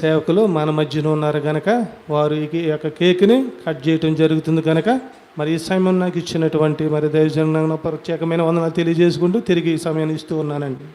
సేవకులు మన మధ్యన ఉన్నారు కనుక వారు ఈ యొక్క కేక్ని కట్ చేయటం జరుగుతుంది కనుక మరి ఈ సమయం నాకు ఇచ్చినటువంటి మరి దైవజన ప్రత్యేకమైన వందనాలు తెలియజేసుకుంటూ తిరిగి ఈ సమయాన్ని ఇస్తూ ఉన్నానండి.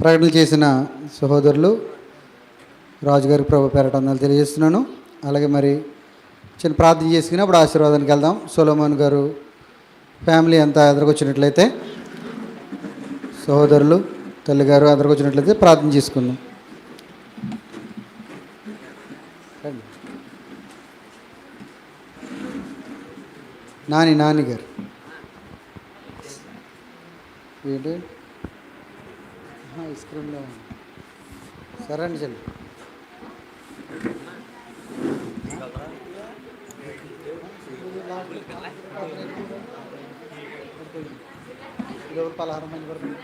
ప్రకటన చేసిన సహోదరులు రాజుగారి ప్రభు పేరటందాలు తెలియజేస్తున్నాను. అలాగే మరి చిన్న ప్రార్థన చేసుకుని అప్పుడు ఆశీర్వాదానికి వెళ్దాం. సోలోమోన్ గారు ఫ్యామిలీ అంతా ఎదురుకొచ్చినట్లయితే సహోదరులు తల్లిగారు ఎదురుకొచ్చినట్లయితే ప్రార్థన చేసుకుందాం. రండి. నాని నాని గారు. ఏంటి? ఐస్ క్రీమ్లో ఉంది. సరే అండి చెల్లి. పలహారం మంచి పడుతుంది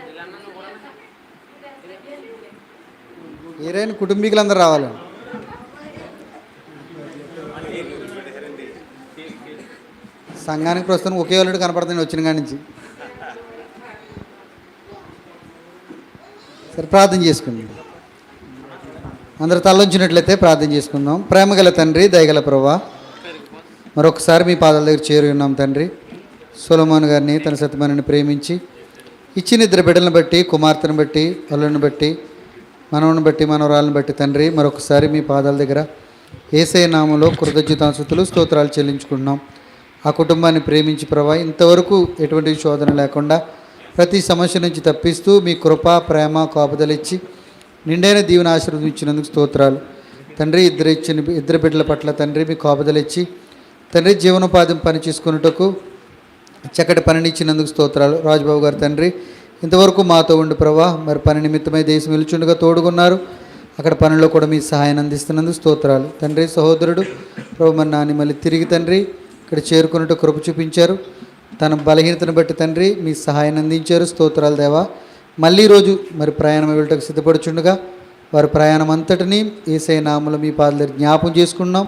ఏరైనా కుటుంబీకులందరూ రావాలండి సంఘానికి ప్రస్తుతం ఒకే వాళ్ళు కనపడుతుంది వచ్చిన కాడి నుంచి. సరే ప్రార్థన చేసుకుందాం. అందరు తలొంచినట్లయితే ప్రార్థన చేసుకుందాం. ప్రేమగల తండ్రి దయగల ప్రభా మరొకసారి మీ పాదాల దగ్గర చేరి ఉన్నాం తండ్రి. సొలమోన్ గారిని తన సతమని ప్రేమించి ఇచ్చిన ఇద్దరు బిడ్డలను బట్టి కుమార్తెను బట్టి అల్లుని బట్టి మనవని బట్టి మనవరాలను బట్టి తండ్రి మరొకసారి మీ పాదాల దగ్గర ఏసై నామంలో కృతజ్ఞతాసుతులు స్తోత్రాలు చెల్లించుకుంటున్నాం. ఆ కుటుంబాన్ని ప్రేమించి ప్రభా ఇంతవరకు ఎటువంటి శోధన లేకుండా ప్రతి సమస్య నుంచి తప్పిస్తూ మీ కృప ప్రేమ కాపుదలిచ్చి నిండైన దీవెన ఆశీర్వదం ఇచ్చినందుకు స్తోత్రాలు. తండ్రి ఇద్దరు ఇచ్చిన ఇద్దరు బిడ్డల పట్ల తండ్రి మీ కాపుదలిచ్చి తండ్రి జీవనోపాధిని పని చేసుకున్నటకు చక్కటి పనిని ఇచ్చినందుకు స్తోత్రాలు. రాజుబాబు గారు తండ్రి ఇంతవరకు మాతో ఉండి ప్రభా మరి పని నిమిత్తమై దేశం వెలుచుండగా తోడుకున్నారు అక్కడ పనిలో కూడా మీ సహాయాన్ని అందిస్తున్నందుకు స్తోత్రాలు. తండ్రి సహోదరుడు ప్రభు మరి నాని మళ్ళీ తిరిగి తండ్రి ఇక్కడ చేరుకున్నట్టు కృప చూపించారు. తన బలహీనతను బట్టి తండ్రి మీ సహాయాన్ని అందించారు. స్తోత్రాలు దేవా. మళ్ళీ రోజు మరి ప్రయాణం వెళ్ళటకు సిద్ధపడుచుండగా వారి ప్రయాణం అంతటినీ ఏసై నామలు మీ పాదల జ్ఞాపం చేసుకున్నాం.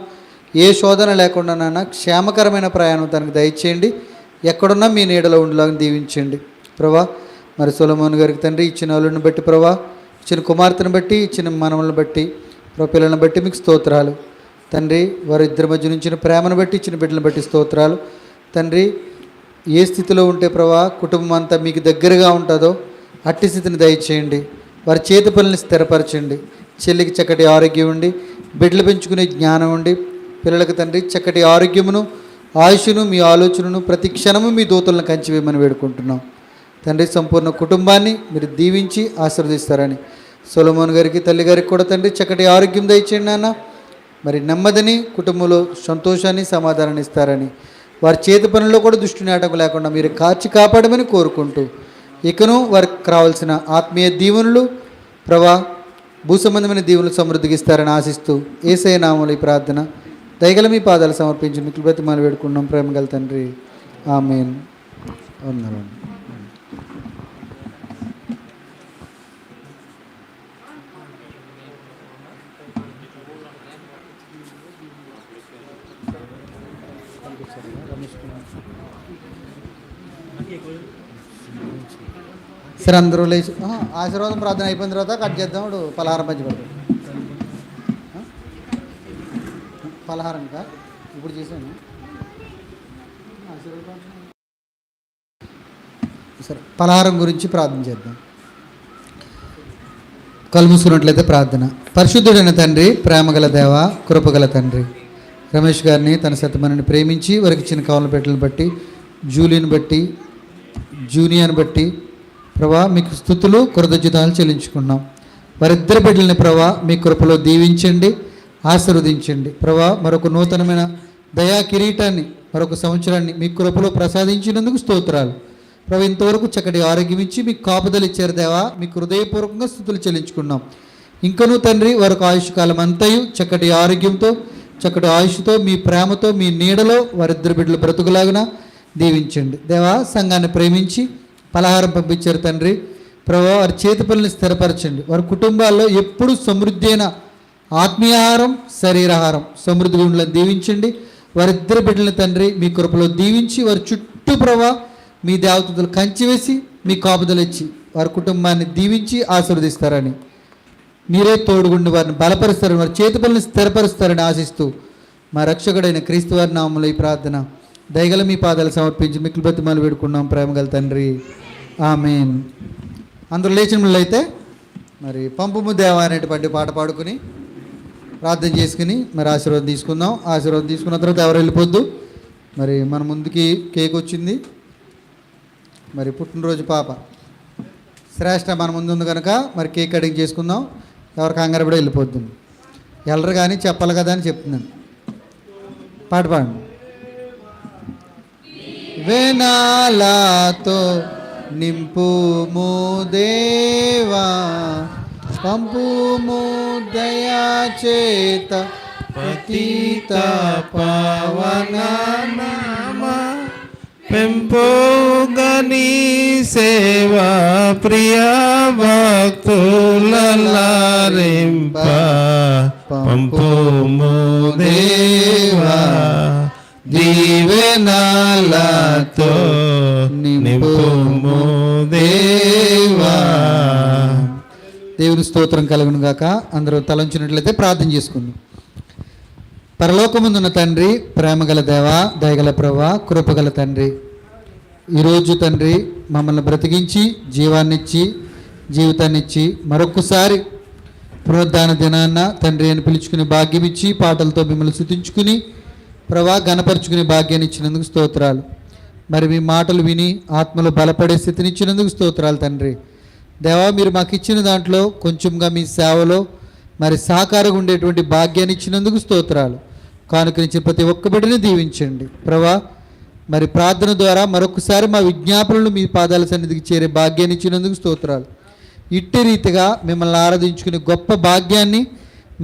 ఏ శోధన లేకుండా నాన్న క్షేమకరమైన ప్రయాణం తనకు దయచేయండి. ఎక్కడున్నా మీ నీడలో ఉండేలాగా దీవించండి. ప్రభా మరి సొలమోన్ గారికి తండ్రి ఇచ్చిన వాళ్ళని బట్టి ప్రభా ఇచ్చిన కుమార్తెను బట్టి ఇచ్చిన మనములను బట్టి ప్రభు పిల్లలను బట్టి మీకు స్తోత్రాలు. తండ్రి వారి ఇద్దరి మధ్య నుంచిన ప్రేమను బట్టి ఇచ్చిన బిడ్డలను బట్టి స్తోత్రాలు. తండ్రి ఏ స్థితిలో ఉంటే ప్రభా కుటుంబం అంతా మీకు దగ్గరగా ఉంటుందో అట్టి స్థితిని దయచేయండి. వారి చేతి పనులను స్థిరపరచండి. చెల్లికి చక్కటి ఆరోగ్యం ఉండి బిడ్డలు పెంచుకునే జ్ఞానం ఉండి పిల్లలకు తండ్రి చక్కటి ఆరోగ్యమును ఆయుషును మీ ఆలోచనను ప్రతి క్షణము మీ దూతలను కంచివేయమని వేడుకుంటున్నాం. తండ్రి సంపూర్ణ కుటుంబాన్ని మీరు దీవించి ఆశీర్వదిస్తారని. సొలమోన్ గారికి తల్లి గారికి కూడా తండ్రి చక్కటి ఆరోగ్యం దయచేయండి నాన్న. మరి నెమ్మదిని కుటుంబంలో సంతోషాన్ని సమాధానాన్ని ఇస్తారని. వారి చేతి పనుల్లో కూడా దృష్టి నాటకం లేకుండా మీరు కాచి కాపాడమని కోరుకుంటూ ఇకను వారికి రావాల్సిన ఆత్మీయ దీవెనలు ప్రభా భూసంబంధమైన దీవులు సమృద్ధికి ఇస్తారని ఆశిస్తూ ఏసై నామలు ఈ ప్రార్థన దయగల మీ పాదాలు సమర్పించి మిక్కులు బ్రతిమాలు వేడుకున్నాం ప్రేమగల తండ్రి. ఆమెన్. వందనాలు. సరే అందరూ లేచి ఆశీర్వాదం ప్రార్థన అయిపోయిన తర్వాత కట్ చేద్దాం. ఇప్పుడు పలహారం పంచిపెడతాం పలహారం కా ఇప్పుడు చేసాను ఆశీర్వాదం సరే పలహారం గురించి ప్రార్థన చేద్దాం. కలుముసుకున్నట్లయితే ప్రార్థన. పరిశుద్ధుడైన తండ్రి ప్రేమగల దేవ కృపగల తండ్రి రమేష్ గారిని తన సతమని ప్రేమించి వారికి ఇచ్చిన కావాల పెట్టలను బట్టి జూలీని బట్టి జూనియర్ని బట్టి ప్రభా మీకు స్థుతులు కృతజ్ఞతలు చెల్లించుకున్నాం వారిద్దరి బిడ్డలని ప్రభా మీ కృపలో దీవించండి ఆశీర్వదించండి. ప్రభా మరొక నూతనమైన దయా కిరీటాన్ని మరొక సంవత్సరాన్ని మీ కృపలో ప్రసాదించినందుకు స్తోత్రాలు. ప్రభు ఇంతవరకు చక్కటి ఆరోగ్యం ఇచ్చి మీకు కాపుదలు ఇచ్చారు దేవా మీకు హృదయపూర్వకంగా స్థుతులు చెల్లించుకున్నాం ఇంకనూ తండ్రి వారికి ఆయుష్కాలం అంతయు చక్కటి ఆరోగ్యంతో చక్కటి ఆయుష్తో మీ ప్రేమతో మీ నీడలో వారిద్దరు బిడ్డలు బ్రతుకులాగున దీవించండి. దేవా సంఘాన్ని ప్రేమించి పలహారం పంపించారు తండ్రి. ప్రభా వారి చేతి పనులను స్థిరపరచండి. వారి కుటుంబాల్లో ఎప్పుడు సమృద్ధి అయిన ఆత్మీయాహారం శరీరాహారం సమృద్ధి గుండెలను దీవించండి. వారిద్దరు బిడ్డలని తండ్రి మీ కృపలో దీవించి వారి చుట్టూ ప్రభా మీ దేవతలు కంచి వేసి మీ కాపుదలు ఇచ్చి వారి కుటుంబాన్ని దీవించి ఆశీర్వదిస్తారని. మీరే తోడుగుండి వారిని బలపరుస్తారని వారి చేతి పనులను స్థిరపరుస్తారని ఆశిస్తూ మా రక్షకుడైన క్రీస్తు వారి నామంలో ఈ ప్రార్థన దయగల మీ పాదాలు సమర్పించి మిక్కులు బతిమాలు వేడుకున్నాం ప్రేమగల తండ్రి. ఆమెన్. అందరూ లేచిన అయితే మరి పంపుము దేవ అనేటువంటి పాట పాడుకుని ప్రార్థన చేసుకుని మరి ఆశీర్వాదం తీసుకుందాం. ఆశీర్వాదం తీసుకున్న తర్వాత ఎవరు వెళ్ళిపోద్దు? మరి మన ముందుకి కేక్ వచ్చింది. మరి పుట్టినరోజు పాప. శ్రేష్ట మన ముందు ఉంది కనుక మరి కేక్ కటింగ్ చేసుకుందాం. ఎవరు కంగారు కూడా వెళ్ళిపోద్దు. వెళ్ళరు కానీ చెప్పాలి కదా అని చెప్తున్నాను. పాట పాడండి. వినాలతో నింపుము దేవా పంపుము దయా చేత పతిత పవన పెంపోగని సేవా ప్రియా భక్తులలారింప. పంపుము దేవా దీవెనాలతో నింపుము దేవా. దేవుని స్తోత్రం కలుగును గాక. అందరూ తలంచినట్లయితే ప్రార్థన చేసుకుందాం. పరలోకముందున్న తండ్రి ప్రేమగల దేవ దయగల ప్రభ కృపగల తండ్రి. ఈరోజు తండ్రి మమ్మల్ని బ్రతికించి జీవాన్నిచ్చి జీవితాన్నిచ్చి మరొకసారి పునరుద్ధాన దినాన్న తండ్రి అని పిలుచుకుని భాగ్యం ఇచ్చి పాటలతో మిమ్మల్ని శుతించుకుని ప్రభా గనపరుచుకునే భాగ్యాన్ని ఇచ్చినందుకు స్తోత్రాలు. మరి మీ మాటలు విని ఆత్మలో బలపడే స్థితిని ఇచ్చినందుకు స్తోత్రాలు తండ్రి. దేవా మీరు మాకు ఇచ్చిన దాంట్లో కొంచెంగా మీ సేవలో మరి సహకారంగా ఉండేటువంటి భాగ్యాన్ని ఇచ్చినందుకు స్తోత్రాలు. కానుకరించి ప్రతి ఒక్క బిడ్డని దీవించండి. ప్రభా మరి ప్రార్థన ద్వారా మరొకసారి మా విజ్ఞాపనలు మీ పాదాల సన్నిధికి చేరే భాగ్యాన్ని ఇచ్చినందుకు స్తోత్రాలు. ఇట్టి రీతిగా మిమ్మల్ని ఆరాధించుకునే గొప్ప భాగ్యాన్ని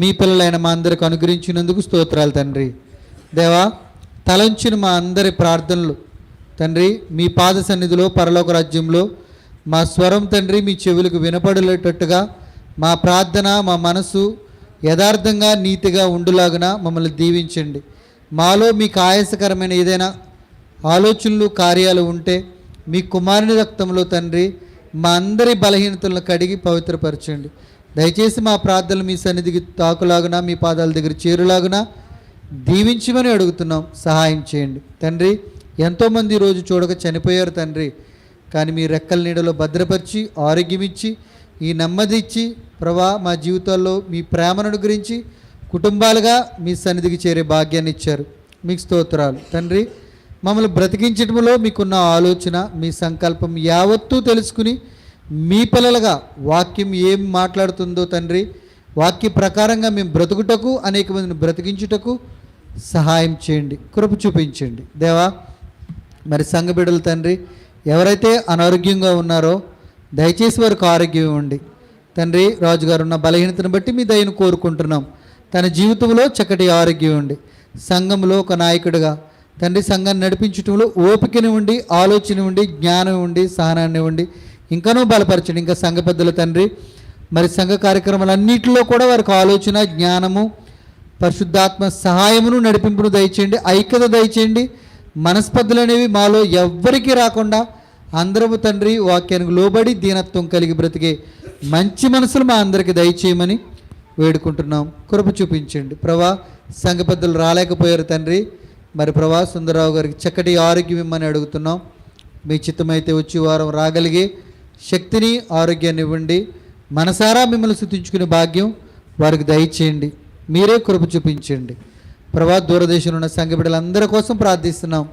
మీ పిల్లలైన మా అందరికి అనుగ్రహించినందుకు స్తోత్రాలు తండ్రి. దేవా తలంచిన మా అందరి ప్రార్థనలు. తండ్రి మీ పాద సన్నిధిలో పరలోక రాజ్యంలో మా స్వరం తండ్రి మీ చెవులకు వినపడేటట్టుగా మా ప్రార్థన మా మనసు యథార్థంగా నీతిగా ఉండులాగున మమ్మల్ని దీవించండి. మాలో మీకు ఆయాసకరమైన ఏదైనా ఆలోచనలు కార్యాలు ఉంటే మీ కుమారుని రక్తంలో తండ్రి మా అందరి బలహీనతలను కడిగి పవిత్రపరచండి. దయచేసి మా ప్రార్థనలు మీ సన్నిధికి తాకులాగున మీ పాదాల దగ్గర చేరులాగున దీవించమని అడుగుతున్నాం. సహాయం చేయండి. తండ్రి ఎంతోమంది రోజు చూడక చనిపోయారు తండ్రి. కానీ మీ రెక్కల నీడలో భద్రపరిచి ఆరోగ్యం ఇచ్చి ఈ నెమ్మది ఇచ్చి ప్రభా మా జీవితాల్లో మీ ప్రేమను అనుగ్రహించి కుటుంబాలుగా మీ సన్నిధికి చేరే భాగ్యాన్ని ఇచ్చారు. మీకు స్తోత్రాలు. తండ్రి మమ్మల్ని బ్రతికించడంలో మీకున్న ఆలోచన మీ సంకల్పం యావత్తూ తెలుసుకుని మీ పిల్లలుగా వాక్యం ఏం మాట్లాడుతుందో తండ్రి వాక్య ప్రకారంగా మేము బ్రతుకుటకు అనేక మందిని బ్రతికించుటకు సహాయం చేయండి కృప చూపించండి. దేవా మరి సంఘ బిడ్డల తండ్రి ఎవరైతే అనారోగ్యంగా ఉన్నారో దయచేసి వారికి ఆరోగ్యం ఇవ్వండి. తండ్రి రాజుగారు ఉన్న బలహీనతను బట్టి మీ దయను కోరుకుంటున్నాం. తన జీవితంలో చక్కటి ఆరోగ్యం ఉండి సంఘంలో ఒక నాయకుడిగా తండ్రి సంఘాన్ని నడిపించడంలో ఓపికని ఉండి ఆలోచన ఉండి జ్ఞానం ఉండి సహనాన్ని ఉండి ఇంకనూ బలపరచండి. ఇంకా సంఘ పెద్దల తండ్రి మరి సంఘ కార్యక్రమాలన్నింటిలో కూడా వారికి ఆలోచన జ్ఞానము పరిశుద్ధాత్మ సహాయమును నడిపింపును దయచేయండి ఐక్యత దయచేయండి. మనస్పర్ధలు అనేవి మాలో ఎవ్వరికీ రాకుండా అందరము తండ్రి వాక్యానికి లోబడి దీనత్వం కలిగి బ్రతికే మంచి మనసులు మా అందరికి దయచేయమని వేడుకుంటున్నాం. కృప చూపించండి. ప్రభా సంఘ పెద్దలు రాలేకపోయారు తండ్రి. మరి ప్రభా సుందరరావు గారికి చక్కటి ఆరోగ్యం ఇమ్మని అడుగుతున్నాం. మీ చిత్తమైతే వచ్చి వారం రాగలిగే శక్తిని ఆరోగ్యాన్ని ఇవ్వండి. మనసారా మిమ్మల్ని స్థుతించుకునే భాగ్యం వారికి దయచేయండి. మీరే కృప చూపించండి. ప్రభా దూరదేశంలో ఉన్న సంఘ బిడ్డలందరి కోసం ప్రార్థిస్తున్నాం.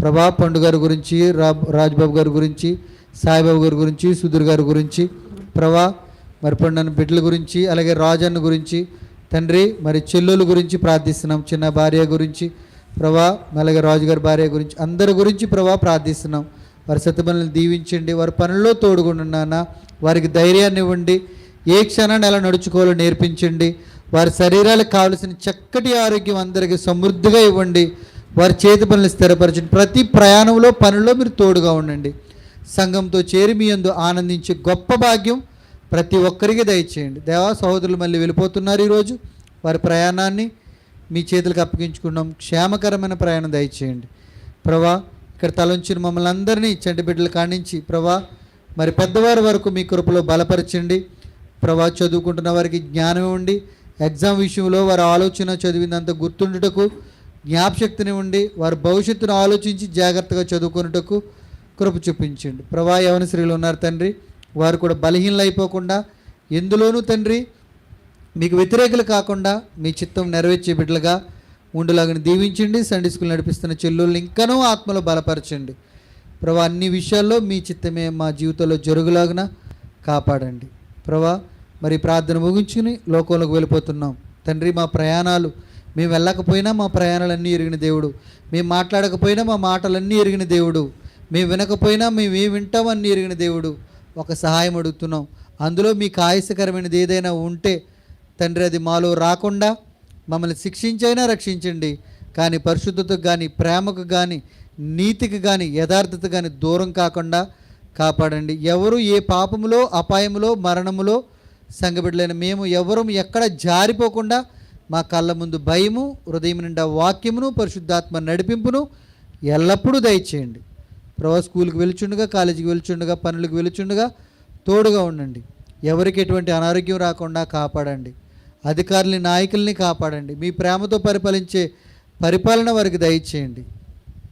ప్రభా పండు గారి గురించి రా రాజ్బాబు గారి గురించి సాయిబాబు గారి గురించి సుధీర్ గారి గురించి ప్రభా మరి పండు బిడ్డల గురించి అలాగే రాజన్న గురించి తండ్రి మరి చెల్లుల గురించి ప్రార్థిస్తున్నాం. చిన్న భార్య గురించి ప్రభా అలాగే రాజుగారి భార్య గురించి అందరి గురించి ప్రభా ప్రార్థిస్తున్నాం. వారి సత్యపనులను దీవించండి. వారి పనుల్లో తోడుగుండున్నానా వారికి ధైర్యాన్ని ఇవ్వండి. ఏ క్షణాన్ని ఎలా నడుచుకోవాలో నేర్పించండి. వారి శరీరాలకు కావలసిన చక్కటి ఆరోగ్యం అందరికీ సమృద్ధిగా ఇవ్వండి. వారి చేతి పనులు స్థిరపరచండి. ప్రతి ప్రయాణంలో పనుల్లో మీరు తోడుగా ఉండండి. సంఘంతో చేరి మీ యందు ఆనందించే గొప్ప భాగ్యం ప్రతి ఒక్కరికి దయచేయండి. దేవా సహోదరులు మళ్ళీ వెళ్ళిపోతున్నారు ఈరోజు. వారి ప్రయాణాన్ని మీ చేతులకు అప్పగించుకున్నాం. క్షేమకరమైన ప్రయాణం దయచేయండి. ప్రభా ఇక్కడ తలంచిన మమ్మల్ని అందరినీ చెంటి బిడ్డలు కానించి ప్రభా మరి పెద్దవారి వరకు మీ కృపలో బలపరచండి. ప్రభా చదువుకుంటున్న వారికి జ్ఞానం ఉండి ఎగ్జామ్ విషయంలో వారి ఆలోచన చదివినంత గుర్తుండుటకు జ్ఞాపశక్తిని ఉండి వారి భవిష్యత్తును ఆలోచించి జాగ్రత్తగా చదువుకున్నటకు కృప చూపించండి. ప్రభా యవన స్త్రీలు ఉన్నారు తండ్రి వారు కూడా బలహీనలు అయిపోకుండా ఎందులోనూ తండ్రి మీకు వ్యతిరేకులు కాకుండా మీ చిత్తం నెరవేర్చే బిడ్డలుగా ఉండులాగా దీవించండి. సండే స్కూల్ నడిపిస్తున్న చెల్లెళ్ళు ఇంకనూ ఆత్మలో బలపరచండి. ప్రభా అన్ని విషయాల్లో మీ చిత్తమే మా జీవితంలో జరుగులాగున కాపాడండి. ప్రభా మరి ప్రార్థన ముగించుకుని లోకంలోకి వెళ్ళిపోతున్నాం. తండ్రి మా ప్రయాణాలు మేము వెళ్ళకపోయినా మా ప్రయాణాలన్నీ ఎరిగిన దేవుడు. మేము మాట్లాడకపోయినా మా మాటలన్నీ ఎరిగిన దేవుడు. మేము వినకపోయినా మేము ఏమి వింటామన్నీ ఎరిగిన దేవుడు. ఒక సహాయం అడుగుతున్నాం. అందులో మీకు ఆయాసకరమైనది ఏదైనా ఉంటే తండ్రి అది మాలో రాకుండా మమ్మల్ని శిక్షించైనా రక్షించండి. కానీ పరిశుద్ధతకు కానీ ప్రేమకు కానీ నీతికి కానీ యథార్థత కానీ దూరం కాకుండా కాపాడండి. ఎవరు ఏ పాపములో అపాయములో మరణములో సంగబిడ్డలైన మేము ఎవరూ ఎక్కడ జారిపోకుండా మా కళ్ళ ముందు భయము హృదయం నిండా వాక్యమును పరిశుద్ధాత్మ నడిపింపును ఎల్లప్పుడూ దయచేయండి. ప్రభా స్కూల్కి వెలుచుండగా కాలేజీకి వెలుచుండగా పనులకు వెలుచుండగా తోడుగా ఉండండి. ఎవరికి ఎటువంటి అనారోగ్యం రాకుండా కాపాడండి. అధికారులని నాయకుల్ని కాపాడండి. మీ ప్రేమతో పరిపాలించే పరిపాలన వారికి దయచేయండి.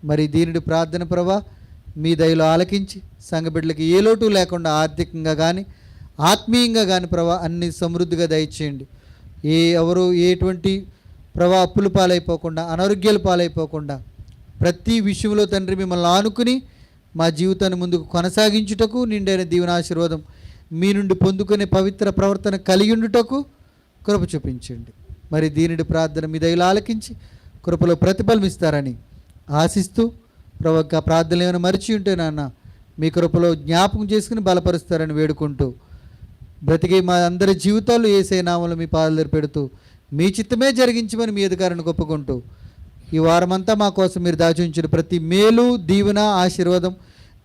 మరి దీనిని ప్రార్థన ప్రభా మీ దయలో ఆలకించి సంఘబిడ్డలకి ఏ లోటు లేకుండా ఆర్థికంగా కానీ ఆత్మీయంగా కానీ ప్రభా అన్ని సమృద్ధిగా దయచేయండి. ఏ ఎవరు ఎటువంటి ప్రభా అప్పులు పాలైపోకుండా అనారోగ్యాలు పాలైపోకుండా ప్రతి విషయంలో తండ్రి మిమ్మల్ని ఆనుకుని మా జీవితాన్ని ముందుకు కొనసాగించుటకు నిండైన దీవెనాశీర్వాదం మీ నుండి పొందుకునే పవిత్ర ప్రవర్తన కలిగి ఉండుటకు కృప చూపించండి. మరి దీనిని ప్రార్థన మీ దయలు ఆలకించి కృపలో ప్రతిఫలం ఇస్తారని ఆశిస్తూ ప్రభు ప్రార్థనలు ఏమైనా మరిచి ఉంటే నాన్న మీ కృపలో జ్ఞాపకం చేసుకుని బలపరుస్తారని వేడుకుంటూ బ్రతికే మా అందరి జీవితాలు ఏసే నామలు మీ పాదలు పెడుతూ మీ చిత్తమే జరిగించమని మీ అధికారాన్ని ఒప్పుకుంటూ ఈ వారమంతా మా కోసం మీరు దాచి ఉంచిన ప్రతి మేలు దీవెన ఆశీర్వాదం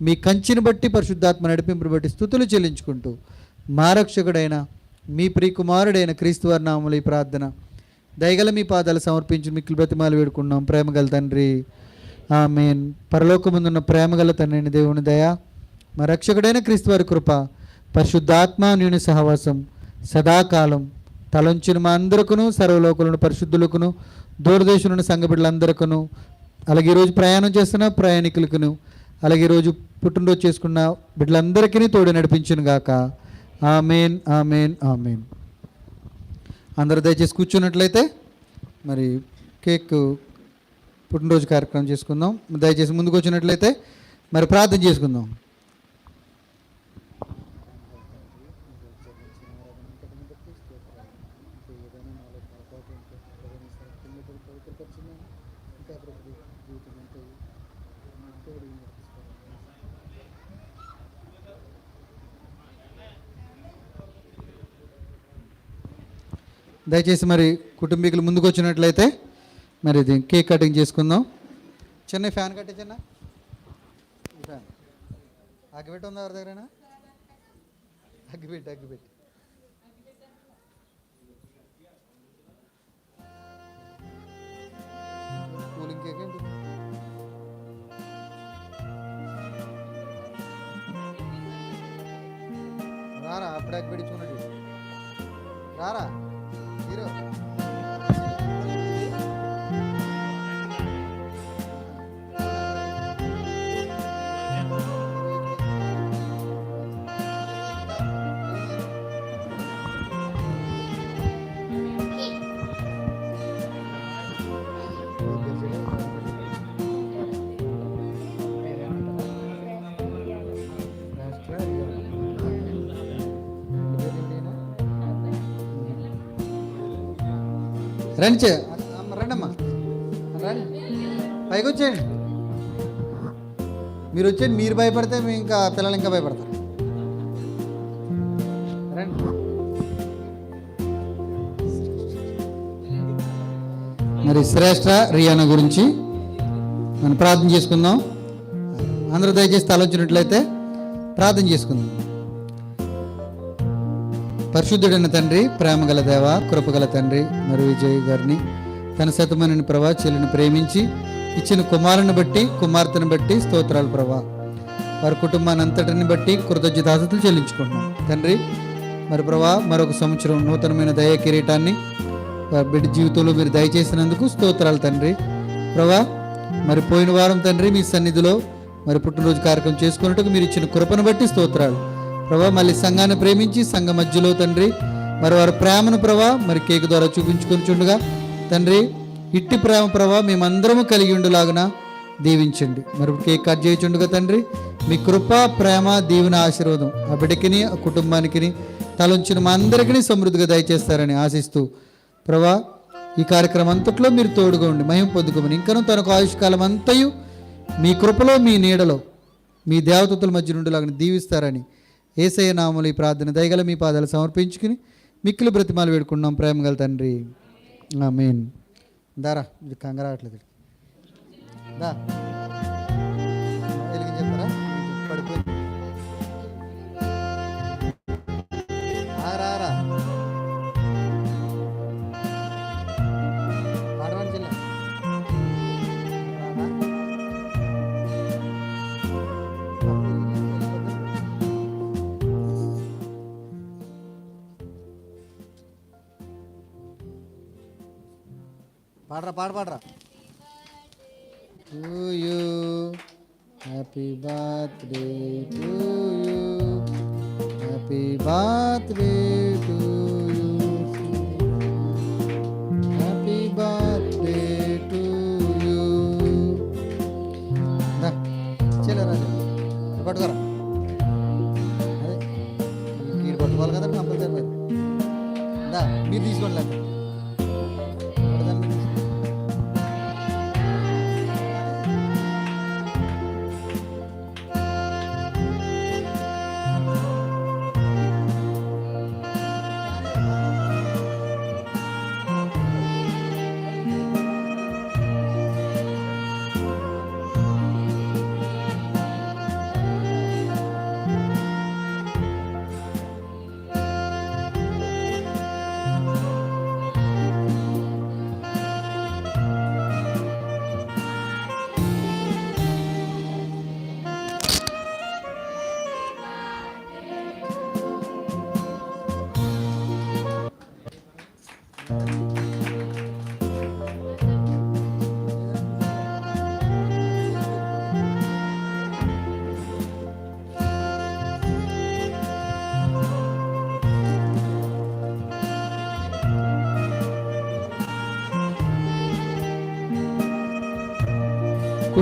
మీ కంచిని బట్టి పరిశుద్ధాత్మ నడిపింపును బట్టి స్థుతులు చెల్లించుకుంటూ మా రక్షకుడైన మీ ప్రియకుమారుడైన క్రీస్తువారి నామలు ఈ ప్రార్థన. దయగల మీ పాదాలు సమర్పించి మిక్కులు బ్రతిమాలు వేడుకున్నాం ప్రేమగల తండ్రి ఆమెన్. పరలోకముందున్న ప్రేమగల తండ్రిని దేవుని దయ మా రక్షకుడైన క్రీస్తువారి కృప పరిశుద్ధాత్మ నేను సహవాసం సదాకాలం తలంచిన మా అందరికను సర్వలోకులను పరిశుద్ధులకును దూరదేశంలోని సంఘ బిడ్డలందరికను అలాగే ఈరోజు ప్రయాణం చేస్తున్న ప్రయాణికులకును అలాగే ఈరోజు పుట్టినరోజు చేసుకున్న బిడ్డలందరికీ తోడు నడిపించును గాక. Amen amen amen. అందరూ దయచేసి కూర్చున్నట్లయితే మరి కేక్ పుట్టినరోజు కార్యక్రమం చేసుకుందాం. దయచేసి ముందుకు వచ్చినట్లయితే మరి ప్రార్థన చేసుకుందాం. దయచేసి మరి కుటుంబీకులు ముందుకు వచ్చినట్లయితే మరి ఇది కేక్ కటింగ్ చేసుకుందాం. చిన్న ఫ్యాన్ కట్టే చిన్న. ఫ్యాన్. అగ్గిపెట్టి ఉందా ఎవరి దగ్గరైనా? అగ్గిపెట్టి అగ్గిపెట్టి. కూలింగ్ కేక్ ఏంటి? రారా అప్పుడే అగ్గిపెట్టి రండి చే రండమ్మా. రండి. పైకి వచ్చేయండి. మీరు వచ్చేయండి మీరు భయపడితే మేము ఇంకా పిల్లలు ఇంకా భయపడతారు. రండి. మరి శ్రేష్ఠ రియానా గురించి మనం ప్రార్థన చేసుకుందాం. అందరూ దయచేసి తలొచ్చినట్లయితే ప్రార్థన చేసుకుందాం. పరిశుద్ధుడైన తండ్రి ప్రేమగల దేవ కృపగల తండ్రి మరి విజయ్ గారిని తన శతమని ప్రభా చెల్లిని ప్రేమించి ఇచ్చిన కుమారుని బట్టి కుమార్తెను బట్టి స్తోత్రాలు ప్రభా. వారి కుటుంబాన్ని అంతటిని బట్టి కృతజ్ఞతాసతలు చెల్లించుకుంటున్నాం. తండ్రి మరి ప్రభా మరొక సంవత్సరం నూతనమైన దయ కిరీటాన్ని బిడ్డ జీవితంలో మీరు దయచేసినందుకు స్తోత్రాలు తండ్రి. ప్రభా మరి పోయిన వారం తండ్రి మీ సన్నిధిలో మరి పుట్టినరోజు కార్యక్రమం చేసుకున్నట్టుకు మీరు ఇచ్చిన కృపను బట్టి స్తోత్రాలు. ప్రభా మళ్ళీ సంఘాన్ని ప్రేమించి సంఘ మధ్యలో తండ్రి మరి వారి ప్రేమను ప్రభా మరి కేక్ ద్వారా చూపించుకొని తండ్రి ఇట్టి ప్రేమ ప్రభా మేమందరము కలిగి ఉండులాగున దీవించండి. మరి కేక్ కట్ చేయుచుండగా తండ్రి. మీ కృప ప్రేమ దీవెన ఆశీర్వాదం ఆ బిడ్డకిని ఆ కుటుంబానికి తలంచిన మా అందరికీ సమృద్ధిగా దయచేస్తారని ఆశిస్తూ ప్రభా ఈ కార్యక్రమం అంతట్లో మీరు తోడుగా ఉండి మహిమ పొందుకోమని ఇంకనూ తనకు ఆయుష్కాలం అంతయు మీ కృపలో మీ నీడలో మీ దేవతల మధ్య నుండి నుండిలాగా దీవిస్తారని ఏసయ్య నాములు ఈ ప్రార్థన దయగల మీ పాదాలు సమర్పించుకుని మిక్కిలి బ్రతిమాలు వేడుకున్నాం ప్రేమగల తండ్రి. మెయిన్ దారా ఇది కంగరావట్లేదు దా. పాడరా పాడ పాడరా. To you happy birthday to you happy birthday to you happy birthday to you చెల్లరా పట్టుకోరా. అదే మీరు పట్టుకోవాలి కదా కంపల్సరీ మరి మీరు తీసుకోండి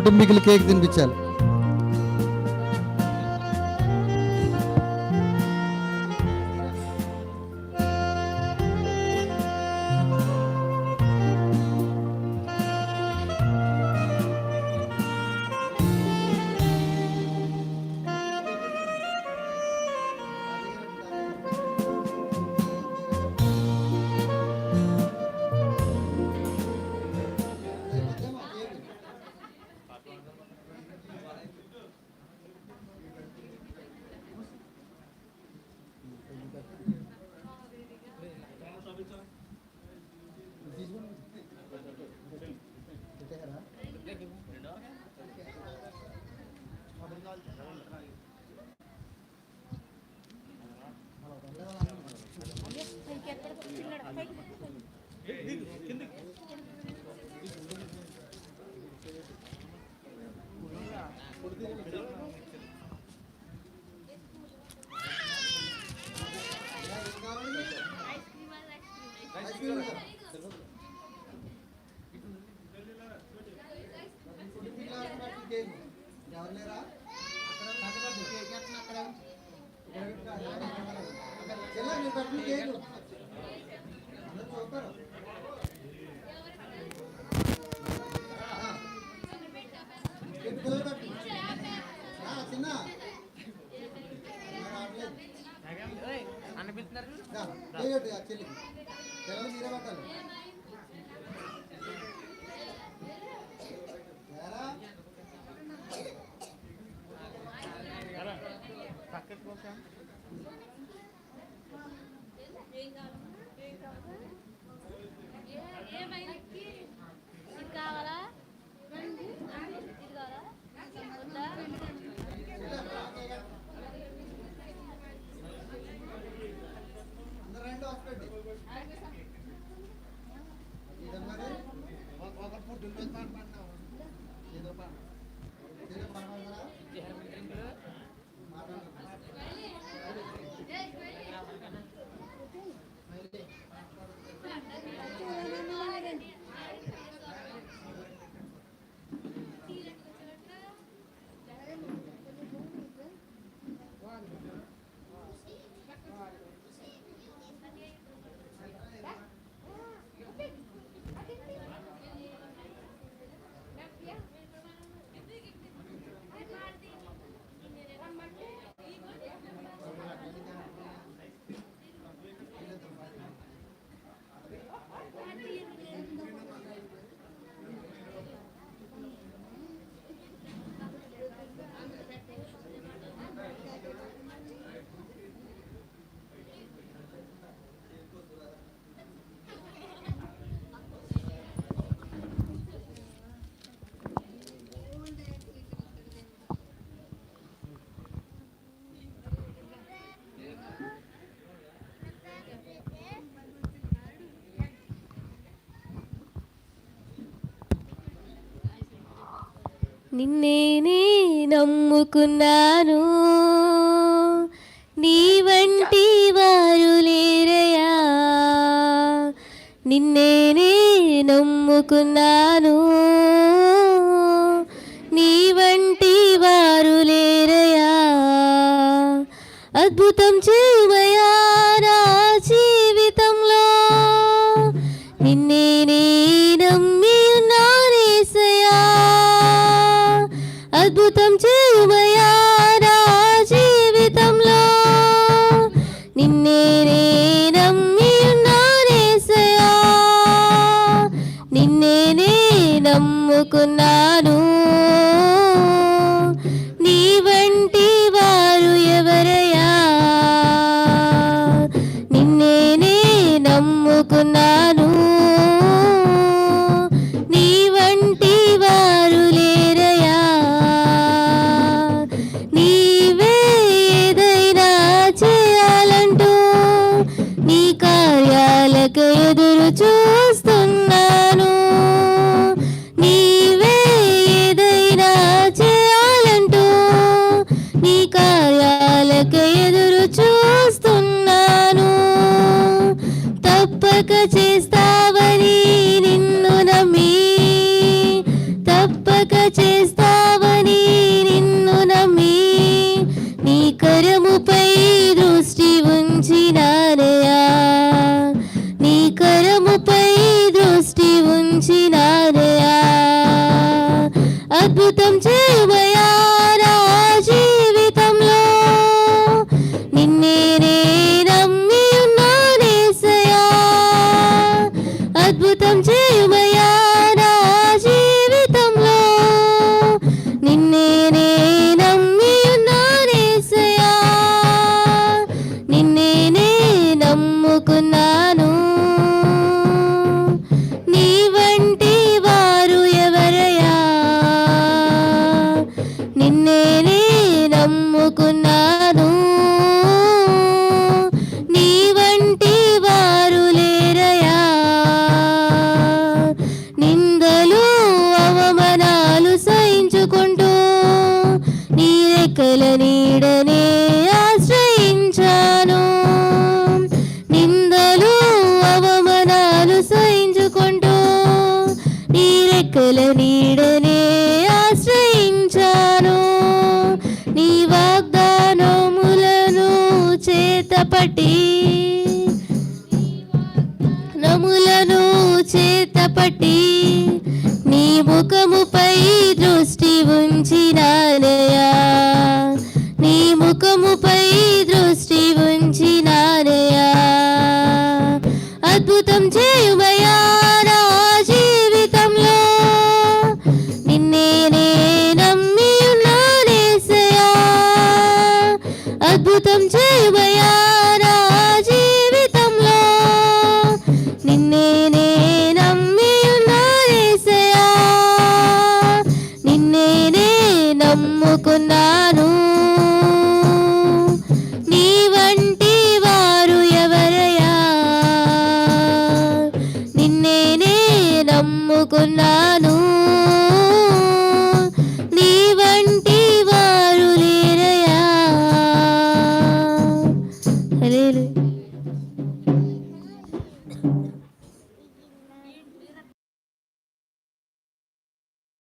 కుటుంబీకులు కేక్ తినిపించాలి. tele. నిన్నేనే నమ్ముకున్నాను. నీ వంటి వారు లేరయా. నిన్నేనే నమ్ముకున్నాను. నీ వంటి వారు లేరయా. అద్భుతం చే నమ్ముకున్నాను.